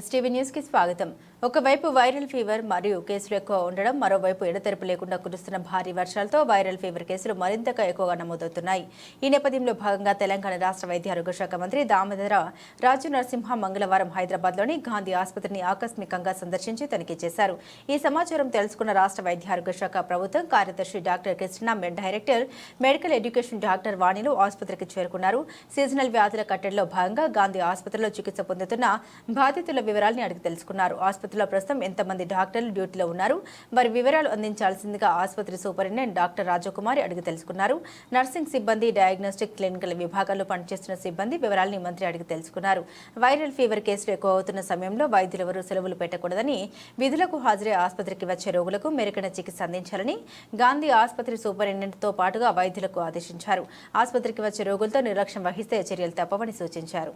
STV న్యూస్కి స్వాగతం. ఒకవైపు వైరల్ ఫీవర్ మరియు కేసులు ఎక్కువ ఉండడం మరోవైపు ఎడతెరపు లేకుండా కురుస్తున్న భారీ వర్షాలతో వైరల్ ఫీవర్ కేసులు మరింతగా ఎక్కువగా నమోదవుతున్నాయి. ఈ నేపథ్యంలో భాగంగా తెలంగాణ రాష్ట్ర వైద్య ఆరోగ్య శాఖ మంత్రి దామోదర రాజు నరసింహ మంగళవారం హైదరాబాద్లోని గాంధీ ఆసుపత్రిని ఆకస్మికంగా సందర్శించి తనిఖీ చేశారు. ఈ సమాచారం తెలుసుకున్న రాష్ట్ర వైద్య ఆరోగ్య శాఖ ప్రభుత్వం కార్యదర్శి doctor Krishna director medical education doctor వాణిలు ఆసుపత్రికి చేరుకున్నారు. సీజనల్ వ్యాధుల కట్టడిలో భాగంగా గాంధీ ఆసుపత్రిలో చికిత్స పొందుతున్న బాధితుల వివరాల్ని అడిగి తెలుసుకున్నారు. ఆసుపత్రిలో ప్రస్తుతం ఎంతమంది డాక్టర్లు డ్యూటీలో ఉన్నారు? వారి వివరాలు అందించాల్సిందిగా ఆసుపత్రి సూపరింటెండెంట్ డాక్టర్ రాజకుమారి అడిగి తెలుసుకున్నారు. నర్సింగ్ సిబ్బంది డయాగ్నోస్టిక్ క్లినికల్ విభాగాల్లో పనిచేస్తున్న సిబ్బంది వివరాలని మంత్రి అడిగి తెలుసుకున్నారు. వైరల్ ఫీవర్ కేసులు ఎక్కువ అవుతున్న సమయంలో వైద్యులెవరూ సెలవులు పెట్టకూడదని విధులకు హాజరై ఆసుపత్రికి వచ్చే రోగులకు మెరుగైన చికిత్స అందించాలని గాంధీ ఆసుపత్రి సూపరింటెండెంట్తో పాటుగా వైద్యులకు ఆదేశించారు. ఆసుపత్రికి వచ్చే రోగులతో నిర్లక్ష్యం వహిస్తే చర్యలు తప్పవని సూచించారు.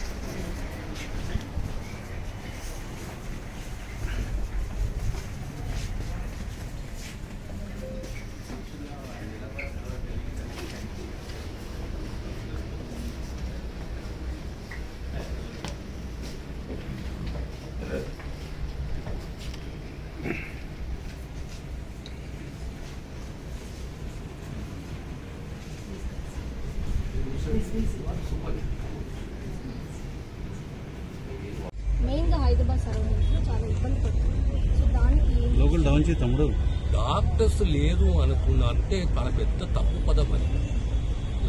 మెయిన్గా హైదరాబాద్ సరౌండింగ్స్లో చాలా ఇబ్బంది పడుతుంది. సో దానికి లోకల్ డౌన్ చేయి తమ్ముడు. డాక్టర్స్ లేరు అనుకున్న అంటే చాలా పెద్ద తప్పు పదం అది.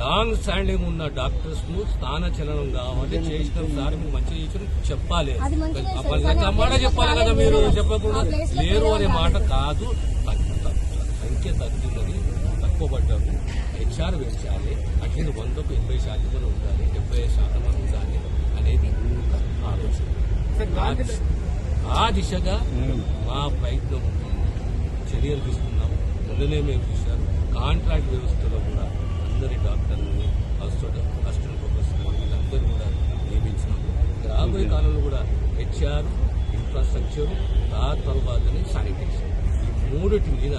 లాంగ్ స్టాండింగ్ ఉన్న డాక్టర్స్ను స్థాన చలనం కావాలి. చేసిన సార్ మీరు మంచిగా చేసిన చెప్పాలి. మాట చెప్పాలి కదా మీరు. చెప్పకుండా లేరు అనే. మాట కాదు. సంఖ్య తగ్గిందని పడ్డారు హెచ్ఆర్ పెంచాలి. అట్లీస్ట్ వందకు ఎనభై శాతం మంది ఉండాలి. డెబ్బై శాతం మంది ఉండాలి అనేది ఒక ఆలోచన. ఆ దిశ- ఆ దిశగా మా ప్రయత్నం చర్యలు తీసుకున్నాం మొన్ననే మేము చూసాం కాంట్రాక్ట్ వ్యవస్థలో కూడా అందరి డాక్టర్లని అసిస్టెంట్ అసిస్టెంట్ ప్రొఫెసర్ వీళ్ళందరూ కూడా నియమించినాం. రాబోయే కాలంలో కూడా హెచ్ఆర్ ఇన్ఫ్రాస్ట్రక్చర్ ఆ తర్వాతనే శానిటేషన్ ఈ మూడిటి మీద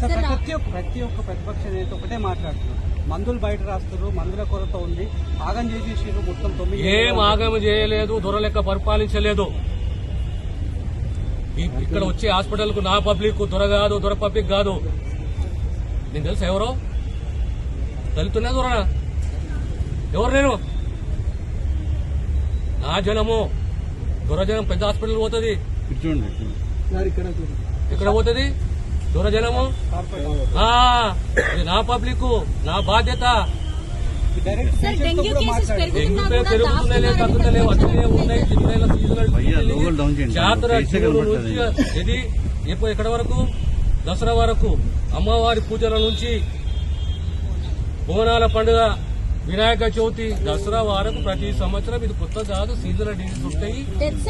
ప్రతి ఒక్క ప్రతి ఒక్క ప్రతిపక్ష నేత ఒకటే మాట్లాడుతున్నారు. మందులు బయట రాస్తారు మందుల కొరత ఉంది. ఆగం చేసేసారు మొత్తం తొమ్మిది ఏం ఆగమ చేయలేదు దొరలెక్క పరిపాలించలేదు. ఇక్కడ వచ్చే హాస్పిటల్కు నా పబ్లిక్ దొర కాదు దొర పబ్లిక్ కాదు. నేను తెలుసా ఎవరో? దళితున్నా దొరనా? ఎవరు నేను? నా జనము. దొరజనం పెద్ద హాస్పిటల్ పోతుంది. ఇటు చూడండి ఇటు చూడండి. ఎక్కడ పోతుంది? ఇది నా పబ్లిక్ నా బాధ్యత. ఇది ఎక్కడ వరకు? దసరా వరకు. అమ్మవారి పూజల నుంచి బోనాల పండుగ వినాయక చవితి దసరా వరకు ప్రతి సంవత్సరం ఇది కొత్త కాదు సీజనల్ డిసీజ్ ఉంటాయి. డెత్స్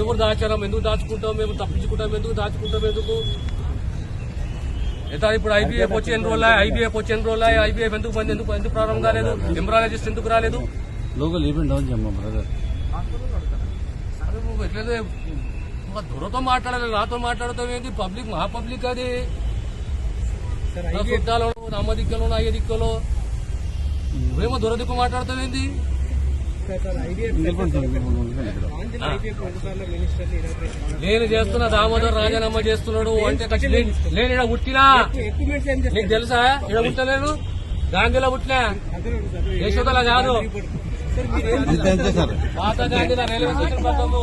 ఎవరు దాచారం ఎందుకు దాచుకుంటాం మేము తప్పించుకుంటాం ఎందుకు దాచుకుంటాం ఎందుకు? ఎంత ఇప్పుడు ఐబీఎఫ్ వచ్చి ఎన్ని రోజులు ఐబీఎఫ్ వచ్చి ఎన్ని రోజులు ఐబీఎఫ్ ఎందుకు బంద్ ఎందుకు ఎందుకు ప్రారంభం కాలేదు? ఎంబ్రాలజిస్ట్ ఎందుకు రాలేదు? లోకల్ ఈవెంట్ బ్రదర్ ఎట్లయితే ఒక దొరతో మాట్లాడాలి నాతో మాట్లాడతాం ఏంటి పబ్లిక్ మా పబ్లిక్ అది. నా అమ్మ దిక్కలో అయ్య దిక్కలో నువ్వేమో దొర దిక్కు మాట్లాడతావు ఏంటి ఇంకెప్పుడు నేను చేస్తున్న దామోదర్ రాజనమ్మ చేస్తున్నాడు అంటే నేను- ఇక్కడ పుట్టినా నీకు తెలుసా? ఇక్కడ పుట్టలేను గాంధీలో పుట్టినా యశోదల కాదు సార్ పాత గాంధీలో రైల్వే స్టేషన్ పక్కకు.